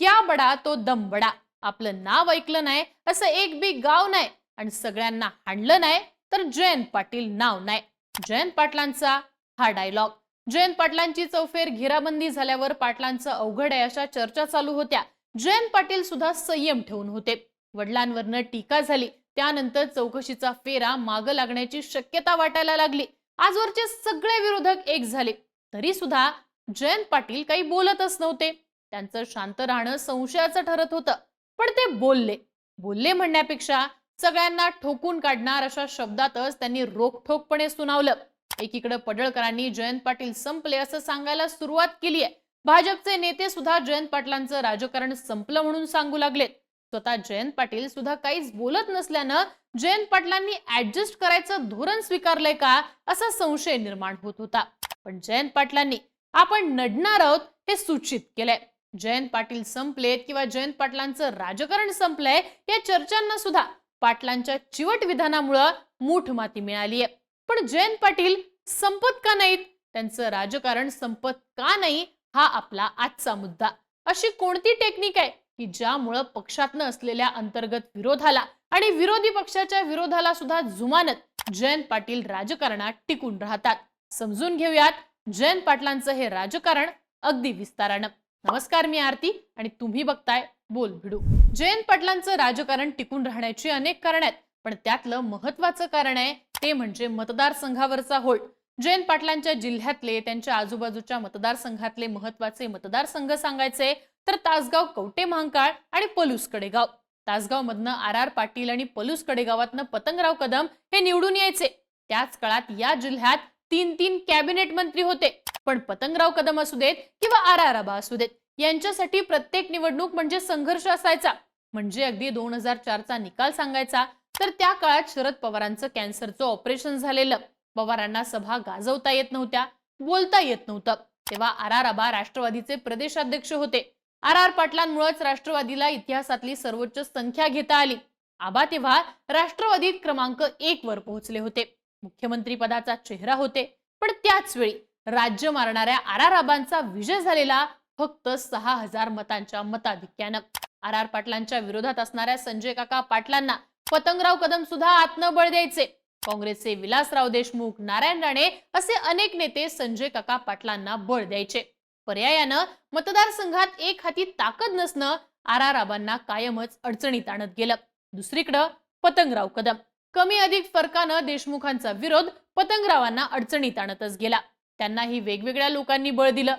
क्या बडा तो दम बडा. आपलं नाव ऐकलं नाही असं एक बी गाव नाही आणि सगळ्यांना हाणलं नाही तर जयंत पाटील नाव नाही. जयंत पाटलांचा हा डायलॉग जयंत पाटलांची चौफेर घेराबंदी झाल्यावर पाटलांचं अवघड आहे अशा चर्चा चालू होत्या. जयंत पाटील सुद्धा संयम ठेवून होते. वडिलांवरनं टीका झाली. त्यानंतर चौकशीचा फेरा माग लागण्याची शक्यता वाटायला लागली. आजवरचे सगळे विरोधक एक झाले. तरी सुद्धा जयंत पाटील काही बोलतच नव्हते. त्यांचं शांत राहणं संशयाचं ठरत होतं. पण ते बोलले. बोलले म्हणण्यापेक्षा सगळ्यांना ठोकून काढणार अशा शब्दातच त्यांनी रोखठोकपणे सुनावलं. एकीकडे पडळकरांनी जयंत पाटील संपले असं सांगायला सुरुवात केली आहे भाजपचे नेते सुद्धा जयंत पाटलांचं राजकारण संपलं म्हणून सांगू लागलेत. स्वतः जयंत पाटील सुद्धा काहीच बोलत नसल्यानं जयंत पाटलांनी ऍडजस्ट करायचं धोरण स्वीकारलंय का असा संशय निर्माण होत होता. पण जयंत पाटलांनी आपण नडणार आहोत हे सूचित केलंय. जयंत पाटील संपलेत किंवा जयंत पाटलांचं राजकारण संपलंय या चर्चांना सुद्धा पाटलांच्या चिवट विधानामुळं मूठ माती मिळालीय पण जयंत पाटील संपत का नाहीत? त्यांचं राजकारण संपत का नाही? हा आपला आजचा मुद्दा. अशी कोणती टेक्निक आहे की ज्यामुळं पक्षातनं असलेल्या अंतर्गत विरोधाला आणि विरोधी पक्षाच्या विरोधाला सुद्धा जुमानत जयंत पाटील राजकारणात टिकून राहतात? समजून घेऊयात जयंत पाटलांचं हे राजकारण अगदी विस्तारानं. नमस्कार मी आरती आणि तुम्ही बघताय बोल भिडू. जयंत पाटलांचं राजकारण टिकून राहण्याची अनेक कारण आहेत पण त्यातलं महत्वाचं कारण आहे ते म्हणजे मतदारसंघावरचा होल्ड. जयंत पाटलांच्या जिल्ह्यातले त्यांच्या आजूबाजूच्या मतदारसंघातले महत्त्वाचे मतदारसंघ सांगायचे तर तासगाव कवटे महांकाळ आणि पलूस कडेगाव. तासगाव मधनं आर आर पाटील आणि पलूस कडेगावातनं पतंगराव कदम हे निवडून यायचे. त्याच काळात या जिल्ह्यात तीन तीन कॅबिनेट मंत्री होते. पण पतंगराव कदम असू देत किंवा आर आर आबा असू देत यांच्यासाठी प्रत्येक निवडणूक म्हणजे संघर्ष असायचा. म्हणजे अगदी दोन हजार चारचा निकाल सांगायचा तर त्या काळात शरद पवारांचं कॅन्सरचं ऑपरेशन झालेलं. पवारांना सभा गाजवता येत नव्हत्या बोलता येत नव्हतं. तेव्हा आर आर आबा राष्ट्रवादीचे प्रदेशाध्यक्ष होते. आर आर पाटलांमुळेच राष्ट्रवादीला इतिहासातली सर्वोच्च संख्या घेता आली. आबा तेव्हा राष्ट्रवादीत क्रमांक एक वर पोहोचले होते. मुख्यमंत्री पदाचा चेहरा होते. पण त्याच वेळी राज्य मारणाऱ्या आर आर आबांचा विजय झालेला फक्त सहा हजार मतांच्या मताधिक्यानं. आर आर पाटलांच्या विरोधात असणाऱ्या संजय काका पाटलांना पतंगराव कदम सुद्धा आतनं बळ द्यायचे. काँग्रेसचे विलासराव देशमुख नारायण राणे असे अनेक नेते संजय काका पाटलांना बळ द्यायचे. पर्यायानं मतदारसंघात एक हाती ताकद नसणं आर आर आबांना कायमच अडचणीत आणत गेलं. दुसरीकडं पतंगराव कदम. कमी अधिक फरकानं देशमुखांचा विरोध पतंगरावांना अडचणीत आणतच गेला. त्यांनाही वेगवेगळ्या लोकांनी बळ दिलं.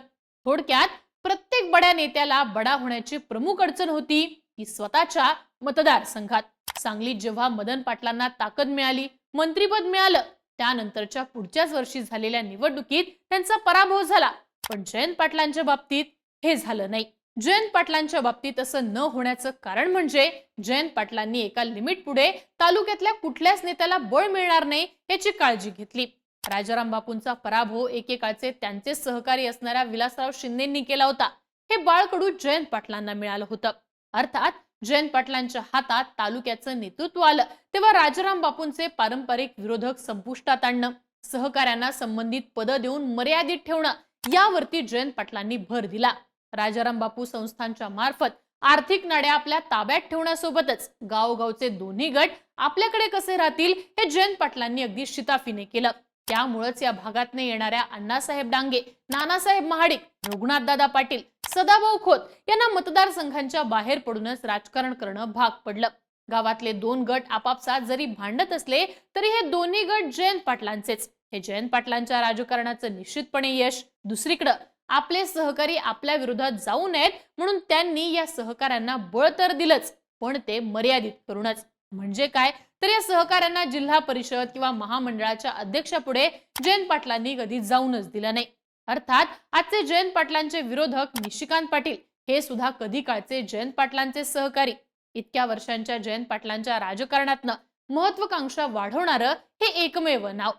थोडक्यात प्रत्येक बड्या नेत्याला बडा होण्याची प्रमुख अडचण होती ती स्वतःच्या मतदारसंघात. सांगलीत जेव्हा मदन पाटलांना ताकद मिळाली मंत्रीपद मिळालं त्यानंतरच्या पुढच्याच वर्षी झालेल्या निवडणुकीत त्यांचा पराभव झाला. पण जयंत पाटलांच्या बाबतीत हे झालं नाही. जयंत पाटलांच्या बाबतीत असं न होण्याचं कारण म्हणजे जयंत पाटलांनी एका लिमिट पुढे तालुक्यातल्या कुठल्याच नेत्याला बळ मिळणार नाही याची काळजी घेतली. राजाराम बापूंचा पराभव एकेकाळचे त्यांचे सहकारी असणाऱ्या विलासराव शिंदेंनी केला होता. हे बाळकडू जयंत पाटलांना मिळालं होतं. अर्थात जयंत पाटलांच्या हातात तालुक्याचं नेतृत्व आलं तेव्हा राजाराम बापूंचे पारंपरिक विरोधक संपुष्टात आणणं सहकाऱ्यांना संबंधित पद देऊन मर्यादित ठेवणं यावरती जयंत पाटलांनी भर दिला. राजाराम बापू संस्थांच्या मार्फत आर्थिक नाड्या आपल्या ताब्यात ठेवण्यासोबतच गावगावचे दोन्ही गट आपल्याकडे कसे राहतील हे जयंत पाटलांनी अगदी शिताफीने केलं. त्यामुळेच या भागात येणाऱ्या अण्णासाहेब डांगे नानासाहेब महाडिक रघुनाथदादा पाटील सदाभाऊ खोत यांना मतदारसंघांच्या बाहेर पडूनच राजकारण करणं भाग पडलं. गावातले दोन गट आपापसात जरी भांडत असले तरी हे दोन्ही गट जयंत पाटलांचेच. हे जयंत पाटलांच्या राजकारणाचं निश्चितपणे यश. दुसरीकडं आपले सहकारी आपल्या विरोधात जाऊ नयेत म्हणून त्यांनी या सहकाऱ्यांना बळ तर दिलंच पण ते मर्यादित करूनच. म्हणजे काय? तर या सहकाऱ्यांना जिल्हा परिषद किंवा महामंडळाच्या अध्यक्षापुढे जयंत पाटलांनी कधी जाऊनच दिलं नाही. अर्थात आजचे जयंत पाटलांचे विरोधक निशिकांत पाटील हे सुद्धा कधी काळचे जयंत पाटलांचे सहकारी. इतक्या वर्षांच्या जयंत पाटलांच्या राजकारणातनं महत्वाकांक्षा वाढवणारं हे एकमेव नाव.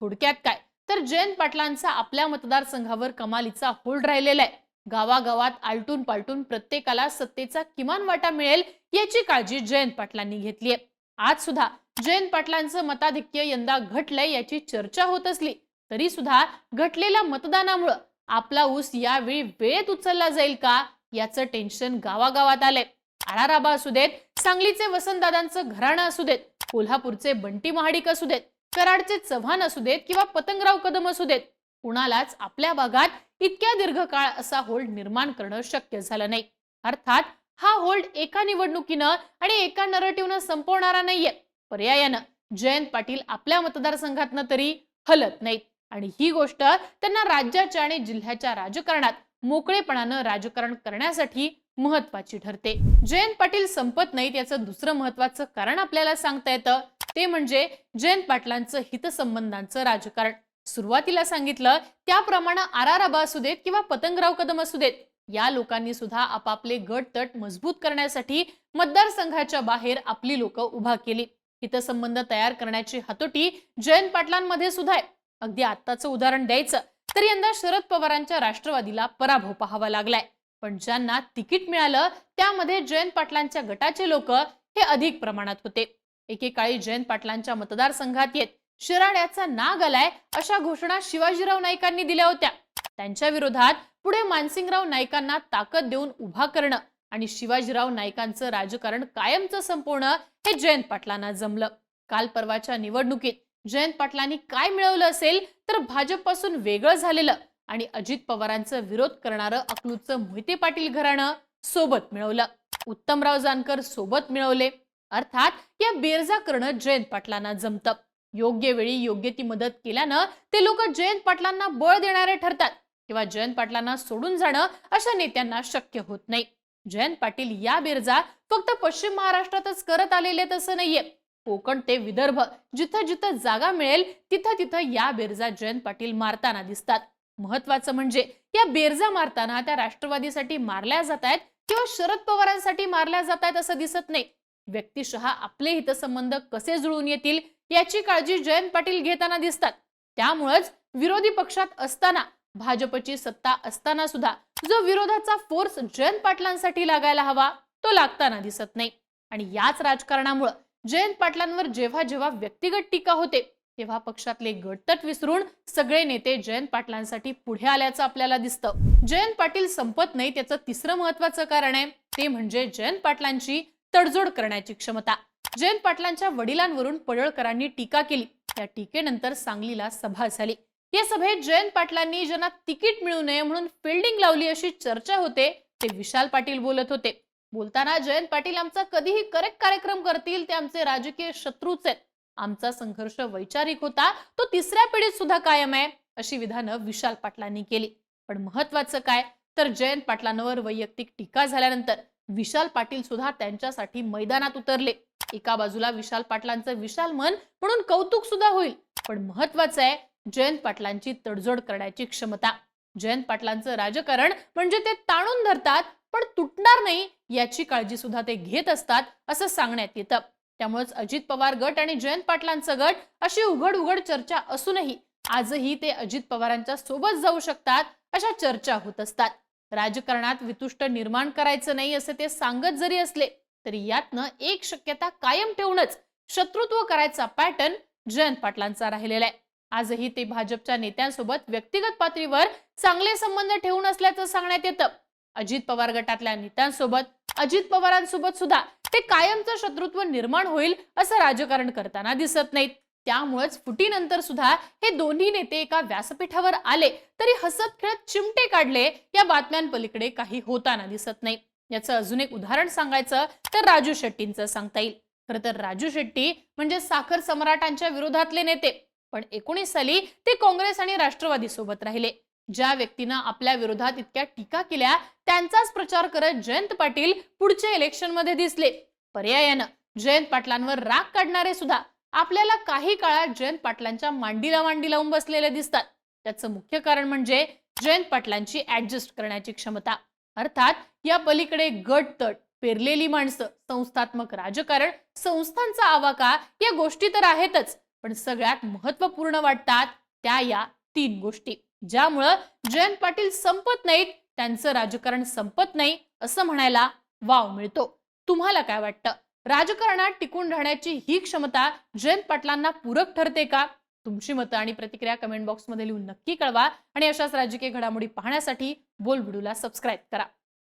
थोडक्यात काय? तर जयंत पाटलांचा आपल्या मतदारसंघावर कमालीचा होल्ड राहिलेला आहे. गावागावात आलटून पालटून प्रत्येकाला सत्तेचा किमान वाटा मिळेल याची काळजी जयंत पाटलांनी घेतलीय आज सुद्धा जयंत पाटलांचं मताधिक्य यंदा घटलंय याची चर्चा होत असली तरी सुद्धा घटलेल्या मतदानामुळं आपला ऊस यावेळी वेळेत उचलला जाईल का याचं टेन्शन गावागावात आलंय. आराराबा असू देत सांगलीचे वसंतदादांचं घराणं असू देत कोल्हापूरचे बंटी महाडिक असू देत कराडचे चव्हाण असू देत किंवा पतंगराव कदम असू देत कुणालाच आपल्या भागात इतक्या दीर्घकाळ असा होल्ड निर्माण करणं शक्य झालं नाही. अर्थात हा होल्ड एका निवडणुकीनं आणि एका नरेटिव्हनं संपवणारा नाहीये. पर्यायानं. जयंत पाटील आपल्या मतदारसंघातनं तरी हलत नाहीत. आणि ही गोष्ट त्यांना राज्याच्या आणि जिल्ह्याच्या राजकारणात मोकळेपणानं राजकारण करण्यासाठी महत्वाची ठरते. जयंत पाटील संपत नाहीत याचं दुसरं महत्वाचं कारण आपल्याला सांगता येतं ते म्हणजे जयंत पाटलांचं हितसंबंधांचं राजकारण. सुरुवातीला सांगितलं त्याप्रमाणे आराराबा असू देत किंवा पतंगराव कदम असू देत या लोकांनी सुद्धा आपापले गट तट मजबूत करण्यासाठी मतदारसंघाच्या बाहेर आपली लोक उभा केली. हितसंबंध तयार करण्याची हातोटी जयंत पाटलांमध्ये सुद्धा आहे. अगदी आत्ताचं उदाहरण द्यायचं तर यंदा शरद पवारांच्या राष्ट्रवादीला पराभव पाहावा लागलाय. पण ज्यांना तिकीट मिळालं त्यामध्ये जयंत पाटलांच्या गटाचे लोक हे अधिक प्रमाणात होते. एकेकाळी जयंत पाटलांच्या मतदारसंघात येत शिराड्याचा नाग आलाय अशा घोषणा शिवाजीराव नाईकांनी दिल्या होत्या. त्यांच्या विरोधात पुढे मानसिंगराव नाईकांना ताकद देऊन उभा करणं आणि शिवाजीराव नाईकांचं राजकारण कायमचं संपवणं हे जयंत पाटलांना जमलं. काल परवाच्या निवडणुकीत जयंत पाटलांनी काय मिळवलं असेल तर भाजपपासून वेगळं झालेलं आणि अजित पवारांचं विरोध करणारं अकलूतचं मोहिते पाटील घराणं सोबत मिळवलं. उत्तमराव जानकर सोबत मिळवले. अर्थात या बेरजा करणं जयंत पाटलांना जमतं. योग्य वेळी योग्य ती मदत केल्यानं ते लोक जयंत पाटलांना बळ देणारे ठरतात किंवा जयंत पाटलांना सोडून जाणं अशा नेत्यांना शक्य होत नाही. जयंत पाटील या बिरजा फक्त पश्चिम महाराष्ट्रातच करत आलेले तसं नाहीये. कोकण ते विदर्भ जिथं जिथं जागा मिळेल तिथं तिथं या बिरजा जयंत पाटील मारताना दिसतात. महत्वाचं म्हणजे या बेरजा मारताना त्या राष्ट्रवादीसाठी मारल्या जात आहेत किंवा शरद पवारांसाठी मारल्या जात आहेत असं दिसत नाही. व्यक्तिशः आपले हितसंबंध कसे जुळून येतील याची काळजी जयंत पाटील घेताना दिसतात. त्यामुळेच विरोधी पक्षात असताना भाजपची सत्ता असताना सुद्धा जो विरोधाचा फोर्स जयंत पाटलांसाठी लागायला हवा तो लागताना दिसत नाही. आणि याच राजकारणामुळे जयंत पाटलांवर जेव्हा जेव्हा व्यक्तिगत टीका होते तेव्हा पक्षातले गटतट विसरून सगळे नेते जयंत पाटलांसाठी पुढे आल्याचं आपल्याला दिसतं. जयंत पाटील संपत नाही त्याचं तिसरं महत्वाचं कारण आहे ते म्हणजे जयंत पाटलांची तडजोड करण्याची क्षमता. जयंत पाटलांच्या वडिलांवरून पडळकरांनी टीका केली. त्या टीकेनंतर सांगलीला सभा झाली. या सभेत जयंत पाटलांनी ज्यांना तिकीट मिळू नये म्हणून फिल्डिंग लावली अशी चर्चा होते ते विशाल पाटील बोलत होते. बोलताना जयंत पाटील आमचा कधीही करेक्ट कार्यक्रम करतील ते आमचे राजकीय शत्रूच आहेत. आमचा संघर्ष वैचारिक होता तो तिसऱ्या पिढीत सुद्धा कायम आहे अशी विधानं विशाल पाटलांनी केली. पण महत्वाचं काय? तर जयंत पाटलांवर वैयक्तिक टीका झाल्यानंतर विशाल पाटील सुद्धा त्यांच्यासाठी मैदानात उतरले. एका बाजूला विशाल पाटलांचं विशाल मन म्हणून कौतुक सुद्धा होईल. पण महत्वाचं आहे जयंत पाटलांची तडजोड करण्याची क्षमता. जयंत पाटलांचं राजकारण म्हणजे ते ताणून धरतात पण तुटणार नाही याची काळजी सुद्धा ते घेत असतात असं सांगण्यात येतं. त्यामुळेच अजित पवार गट आणि जयंत पाटलांचं गट अशी उघड उघड चर्चा असूनही आजही ते अजित पवारांच्या सोबत जाऊ शकतात अशा चर्चा होत असतात. राजकारणात वितुष्ट निर्माण करायचं नाही असे ते सांगत जरी असले तरी यातनं एक शक्यता कायम ठेवूनच शत्रुत्व करायचा पॅटर्न जयंत पाटलांचा राहिलेला आहे. आजही ते भाजपच्या नेत्यांसोबत व्यक्तिगत पातळीवर चांगले संबंध ठेवून असल्याचं सांगण्यात येतं. अजित पवार गटातल्या नेत्यांसोबत अजित पवारांसोबत सुद्धा ते कायमचं शत्रुत्व निर्माण होईल असं राजकारण करताना दिसत नाहीत. त्यामुळेच फुटीनंतर सुद्धा हे दोन्ही नेते एका व्यासपीठावर आले तरी हसत खेळत चिमटे काढले या बातम्यांपलीकडे काही होताना दिसत नाही. याचं अजून एक उदाहरण सांगायचं तर राजू शेट्टींचं सांगता येईल. खरं तर राजू शेट्टी म्हणजे साखर सम्राटांच्या विरोधातले नेते पण एकोणीस साली ते काँग्रेस आणि राष्ट्रवादी सोबत राहिले. ज्या व्यक्तीनं आपल्या विरोधात इतक्या टीका केल्या त्यांचाच प्रचार करत जयंत पाटील पुढच्या इलेक्शनमध्ये दिसले. पर्यायानं जयंत पाटलांवर राग काढणारे सुद्धा आपल्याला काही काळात जयंत पाटलांच्या मांडीला मांडी लावून बसलेले दिसतात. त्याचं मुख्य कारण म्हणजे जयंत पाटलांची ऍडजस्ट करण्याची क्षमता. अर्थात या पलीकडे गट तट पेरलेली माणसं संस्थात्मक राजकारण संस्थांचा आवाका या गोष्टी तर आहेतच पण सगळ्यात महत्त्वपूर्ण वाटतात त्या या तीन गोष्टी. ज्यामुळं जयंत पाटील संपत नाहीत त्यांचं राजकारण संपत नाही असं म्हणायला वाव मिळतो. तुम्हाला काय वाटतं? राजकारणात टिकून राहण्याची ही क्षमता जयंत पाटलांना पूरक ठरते का? तुमची मतं आणि प्रतिक्रिया कमेंट बॉक्समध्ये लिहून नक्की कळवा आणि अशाच राजकीय घडामोडी पाहण्यासाठी बोलबुडूला सबस्क्राईब करा.